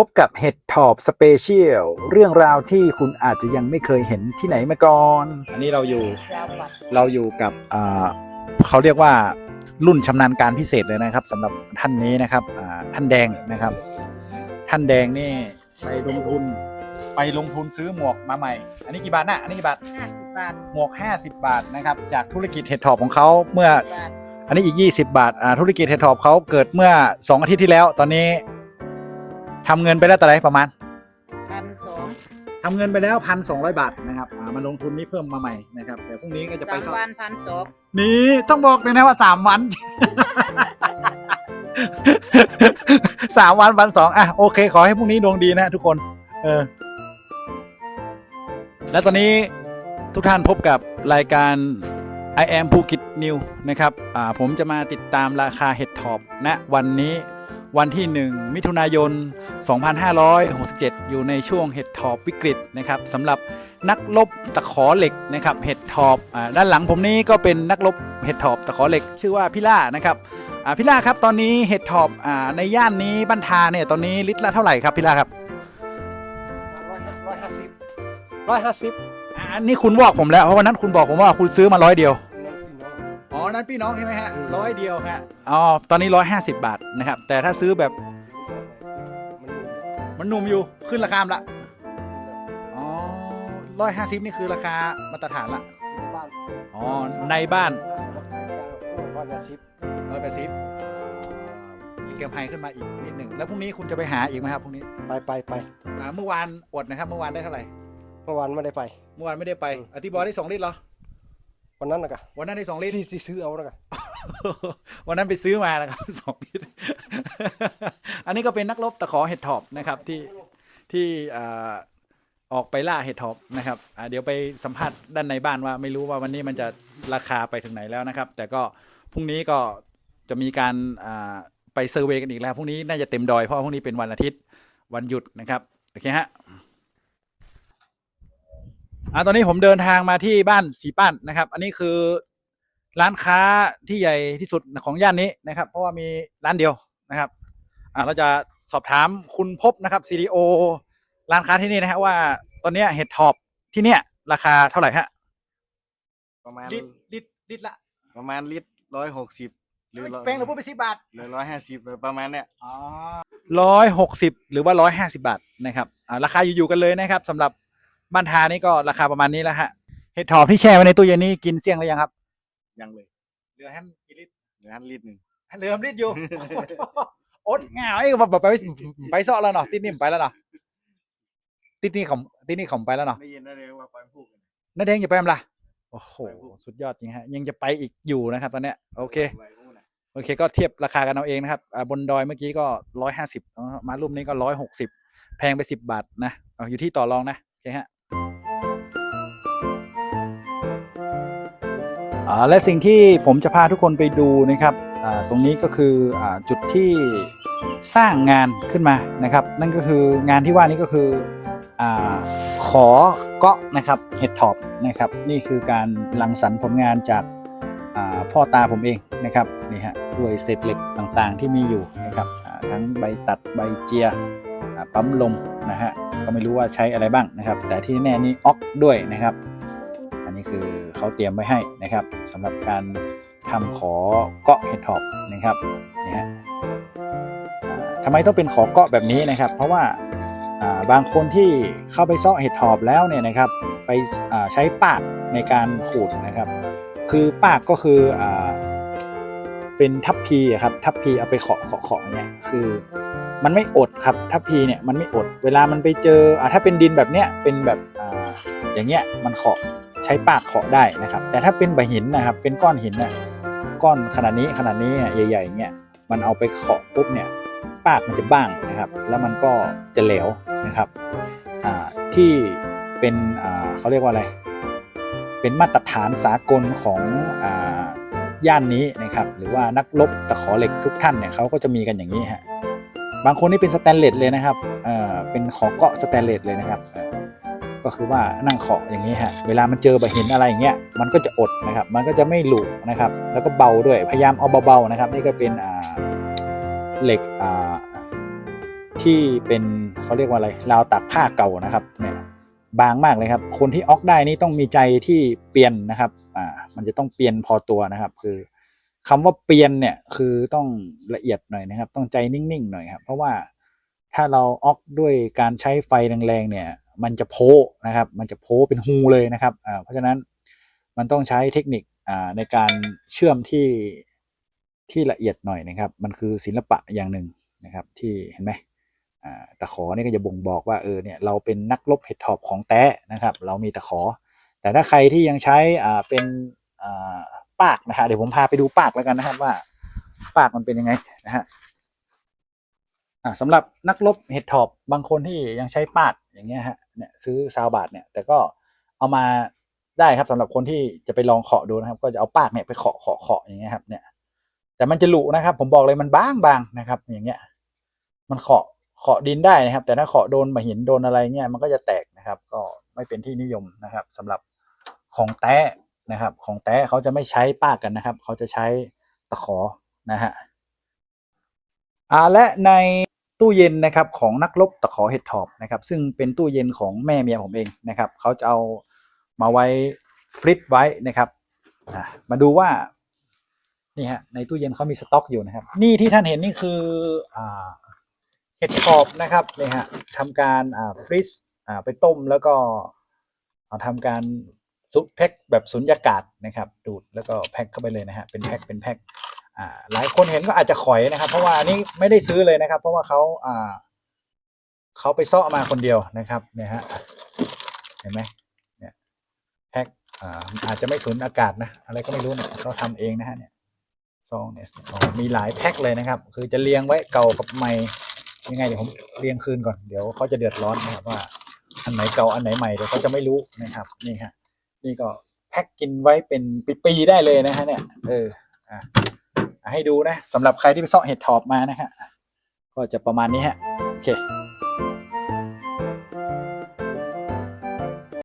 พบกับเห็ดถอบสเปเชียลเรื่องราวที่คุณอาจจะยังไม่เคยเห็นที่ไหนมาก่อน อันนี้เราอยู่สวัสดีเราอยู่กับอ่าเขาเรียกว่ารุ่นชำนาญการพิเศษเลยนะครับสำหรับท่านนี้นะครับอ่าท่านแดงนะครับ ท่านแดงนี่ไปลงทุน ไปลงทุนซื้อหมวกมาใหม่ อันนี้กี่บาทนะอันนี้กี่บาทห้าสิบบาทหมวก 50 บาทนะครับจากธุรกิจเห็ดถอบของเขาเมื่อ บาทอันนี้อีก 20 บาทอ่าธุรกิจเห็ดถอบเขาเกิดเมื่อ 2 อาทิตย์ที่แล้ว ตอนนี้ ทำเงินไปแล้วแต่าไหรประมาณพันสองทำเงินไปแล้วพันสองบาทนะครับอ่ามาลงทุนนี้เพิ่มมาใหม่นะครับเดี๋ยวพรุ่งนี้ก็จะไปสามซ่อมวันพันสองนี่ต้องบอกเลยนะว่าสามวัน สามวันวันสองอะโอเค ขอให้พรุ่งนี้ดวงดีนะทุกคน เออ และตอนนี้ทุกท่านพบกับรายการ I am ภูกิ t New นะครับ อ่า ผมจะมาติดตามราคาเห็ดถอบณวันนี้ วันที่ 1 มิถุนายน 2567 อยู่ในช่วงเห็ดถอบวิกฤตนะครับสำหรับนักลบตะขอเหล็กนะครับเห็ดถอบอ่าด้านหลังผมนี้ก็เป็นนักลบเห็ดถอบตะขอเหล็ก ชื่อว่าพี่ล่านะครับอ่าพี่ล่าครับตอนนี้เห็ดถอบอ่าในย่านนี้บ้านทาเนี่ยตอนนี้ลิตรละเท่าไหร่ครับพี่ล่าครับร้อยห้าสิบร้อยห้าสิบอ่าอันนี้คุณบอกผมแล้วเพราะวันนั้นคุณบอกผมว่าคุณซื้อมาร้อยเดียว น้องพี่น้องอ๋อนั้นพี่น้องใช่ไหมฮะอืมร้อยเดียวฮะอ๋อตอนนี้ร้อยห้าสิบบาทนะครับ แต่ถ้าซื้อแบบมันมันหนุ่มอยู่ขึ้นราคามละอ๋อร้อยห้าสิบนี่คือราคามาตรฐานละบ้านอ๋อในบ้านร้อยห้าสิบร้อยแปดสิบมีเกมไฮขึ้นมาอีกนิดหนึ่งแล้วพรุ่งนี้คุณจะไปหาอีกไหมครับพรุ่งนี้ไปไปไปอ่าเมื่อวานอดนะครับ เมื่อวานได้เท่าไหร่เมื่อวานไม่ได้ไป เมื่อวานไม่ได้ไปอืมอธิบอยได้สองลิตรเหรอ วันนั้นนะกะวันนั้นได้สองลิตรที่ที่ซื้อเอานะกะ วันนั้นไปซื้อมานะครับ สองลิตร อันนี้ก็เป็นนักรบตะขอเห็ดถอบนะครับที่ที่อ่าออกไปล่าเห็ดถอบนะครับอ่าเดี๋ยวไปสัมภาษณ์ด้านในบ้านว่าไม่รู้ว่าวันนี้มันจะราคาไปถึงไหนแล้วนะครับ แต่ก็พรุ่งนี้ก็จะมีการอ่าไปเซอร์เวย์กันอีกแล้วพรุ่งนี้น่าจะเต็มดอยเพราะว่าพรุ่งนี้เป็นวันอาทิตย์วันหยุดนะครับโอเคฮะ อ่าตอนนี้ผมเดินทางมาที่บ้านสีป้านนะครับ อันนี้คือร้านค้าที่ใหญ่ที่สุดของย่านนี้นะครับ เพราะว่ามีร้านเดียวนะครับ อ่าเราจะสอบถามคุณพบนะครับซีดีโอร้านค้าที่นี่นะฮะว่าตอนเนี้ยเห็ดทอบที่เนี้ยราคาเท่าไหร่ฮะประมาณลิตรลิตรลิตรละประมาณลิตรร้อยหกสิบหรือแป้งเราพูดไปสิบบาทหรือร้อยห้าสิบประมาณเนี้ยอ๋อร้อยหกสิบหรือว่าร้อยห้าสิบาทนะครับอ่าราคาอยู่ๆกันเลยนะครับสำหรับ บ้านทานี่ก็ราคาประมาณนี้แล้วฮะเห็ดทอบที่แช่ไว้ในตู้เย็นนี้กินเสี่ยงหรือยังครับ ยังเลยเหลือแค่กี่ลิตรเหลือลิตรหนึ่งเหลือลิตรอยู่ โอ๊ตง่ายไอ้แบบไปไปไปเซาะแล้วเนาะติดนี่ผมไปแล้วเนาะติดนี่ของติดนี่ของไปแล้วเนาะได้ยินได้เลยว่าปล่อยพูดกันน้าแดงอย่าไปมั้ยล่ะโอ้โหไปพูดสุดยอดจริงฮะ ยังจะไปอีกอยู่นะครับ ตอนเนี้ยโอเคไว้พูดนะโอเค ก็เทียบราคากันเอาเองนะครับอ่าบนดอยเมื่อกี้ก็ร้อยห้าสิบมารูปนี้ก็ร้อยหกสิบแพงไปสิบบาทนะเอาอยู่ที่ต่อรองนะโอเคฮะ และสิ่งที่ผมจะพาทุกคนไปดูนะครับตรงนี้ก็คืออจุดที่สร้างงานขึ้นมานะครับ นั่นก็คืองานที่ว่านี้ก็คืออขอเกาะนะครับเห็ดถอบนะครับ นี่คือการรังสรรค์ผลงานจากพ่อตาผมเองนะครับนี่ฮะด้วยเศษเหล็กต่างๆที่มีอยู่นะครับทั้งใบตัดใบเจียปั๊มลมนะฮะก็ไม่รู้ว่าใช้อะไรบ้างนะครับ แต่ที่แน่นี่ออกด้วยนะครับ นนี้คือเขาเตรียมไว้ให้นะครับสำหรับการทำขอเกาะเห็ดถอบนะครับนี่ฮะทำไมต้องเป็นขอเกาะแบบนี้นะครับ เพราะว่าบางคนที่เข้าไปซาะเห็ดถอบแล้วเนี่ยนะครับ ไปใช้ปากในการขูดนะครับ คือปากก็คืออเป็นทัพพีครับทัพพีเอาไปเคาะเคาะเคาะเนี่ยคือมันไม่อดครับทัพพีเนี่ยมันไม่อด เวลามันไปเจออ่าถ้าเป็นดินแบบเนี้ยเป็นแบบอ่าอย่างเงี้ยมันเคาะ ใช้ปากเคาะได้นะครับ แต่ถ้าเป็นใบหินนะครับ เป็นก้อนหินนะก้อนขนาดนี้ขนาดนี้ใหญ่ๆเงี้ยมันเอาไปเคาะปุ๊บเนี่ยปากมันจะบ้างนะครับ แล้วมันก็จะเหลวนะครับที่เป็นเขาเรียกว่าอะไร เป็นมาตรฐานสากลของอย่านนี้นะครับ หรือว่านักรบตะขอเหล็กทุกท่านเนี่ยเขาก็จะมีกันอย่างนี้ฮะบางคนนี่เป็นสแตนเลสเลยนะครับเเป็นขอเกาะสแตนเลสเลยนะครับ ก็คือว่านั่งเคาะอย่างนี้ฮะเวลามันเจอใบหินอะไรอย่างเงี้ยมันก็จะอดนะครับ มันก็จะไม่หลุนะครับ แล้วก็เบาด้วยพยายามเอาเบาๆนะครับ นี่ก็เป็นเหล็กที่เป็นเขาเรียกว่าอะไรราวตากผ้าเก่านะครับเนี่ยบางมากเลยครับ คนที่ออกได้นี่ต้องมีใจที่เปลี่ยนนะครับอ่ามันจะต้องเปลี่ยนพอตัวนะครับ คือคำว่าเปลี่ยนเนี่ยคือต้องละเอียดหน่อยนะครับ ต้องใจนิ่งๆหน่อยครับ เพราะว่าถ้าเราออกด้วยการใช้ไฟแรงๆเนี่ย มันจะโพนะครับ มันจะโพเป็นฮูเลยนะครับอ่าเพราะฉะนั้นมันต้องใช้เทคนิคอ่าในการเชื่อมที่ที่ละเอียดหน่อยนะครับ มันคือศิลปะอย่างหนึ่งนะครับ ที่เห็นไหมอ่าตะขอนี่ก็จะบ่งบอกว่าเออเนี่ยเราเป็นนักรบเห็ดถอบของแท้นะครับ เรามีตะขอ แต่ถ้าใครที่ยังใช้อ่าเป็นอ่าปากนะฮะเดี๋ยวผมพาไปดูปากแล้วกันนะครับว่า ปากมันเป็นยังไงนะฮะ อ่าสำหรับนักรบเห็ดถอบบางคนที่ยังใช้ปากอย่างเงี้ยฮะเนี่ยซื้อซาวบาทเนี่ยแต่ก็เอามาได้ครับสำหรับคนที่จะไปลองเคาะดูนะครับ ก็จะเอาปากเนี่ยไปเคาะเคาะเคาะอย่างเงี้ยครับ เนี่ย แต่มันจะหลุนะครับ ผมบอกเลยมันบางบางนะครับ อย่างเงี้ย มันเคาะเคาะดินได้นะครับ แต่ถ้าเคาะโดนมาหินโดนอะไรเงี้ยมันก็จะแตกนะครับ ก็ไม่เป็นที่นิยมนะครับสำหรับของแต้นะครับ ของแต้เขาจะไม่ใช้ปากกันนะครับ เขาจะใช้ตะขอนะฮะอ่าและใน ตู้เย็นนะครับของนักรบตะขอเห็ดถอบนะครับ ซึ่งเป็นตู้เย็นของแม่เมียผมเองนะครับเขาจะเอามาไว้ฟริตไว้นะครับมาดูว่านี่ฮะในตู้เย็นเขามีสต็อกอยู่นะครับ นี่ที่ท่านเห็นนี่คืออเห็ดขอบนะครับนี่ฮะทำการฟรีซไปต้มแล้วก็ทำการซุปแพ็คแบบสุญญากาศนะครับ ดูดแล้วก็แพ็คเข้าไปเลยนะฮะเป็นแพ็คเป็นแพ็ค หลายคนเห็นก็อาจจะขอยนะครับ เพราะว่าอันนี้ไม่ได้ซื้อเลยนะครับ เพราะว่าเขาอ่าเขาไปซ่อมาคนเดียวนะครับเนี่ยฮะเห็นไหมเนี่ยแพ็คอ่าอาจจะไม่สุญอากาศนะอะไรก็ไม่รู้เนี่ยเขาทำเองนะฮะเนี่ยซองเนี่ยมีหลายแพ็คเลยนะครับ คือจะเรียงไว้เก่ากับใหม่ยังไงเดี๋ยวผมเรียงคืนก่อนเดี๋ยวเขาจะเดือดร้อนนะครับว่าอันไหนเก่าอันไหนใหม่เดี๋ยวเขาจะไม่รู้นะครับนี่ฮะนี่ก็แพ็คกินไว้เป็นปีๆได้เลยนะฮะเนี่ยเอออะ ให้ดูนะสำหรับใครที่ไปเซาะเห็ดถอบมานะฮะก็จะประมาณนี้ฮะโอเค